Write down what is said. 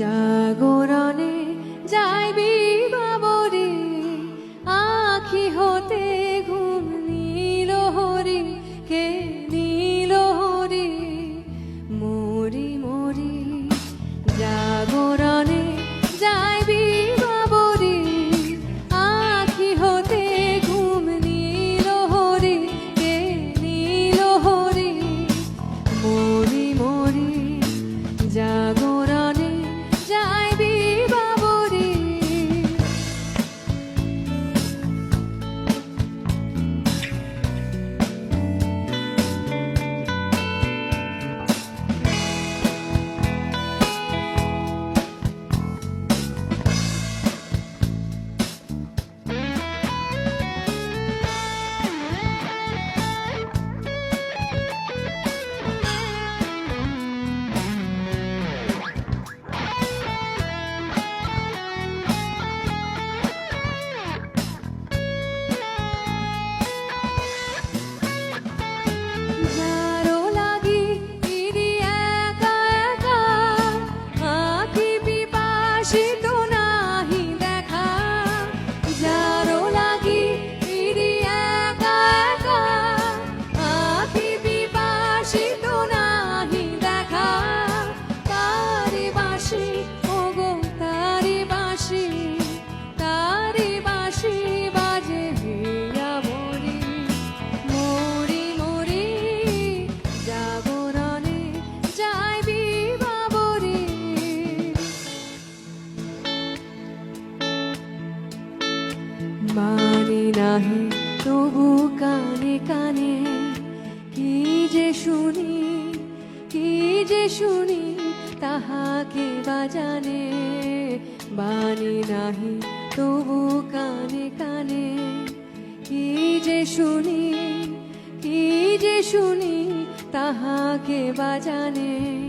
জাগরা নাহি, তবু কানে কানে, কি যে শুনি, কি যে শুনি, তাহাকে বাজানে বাণী নাহি, তবু কানে কানে, কি যে শুনি, কি যে শুনি, তাহাকে বাজানে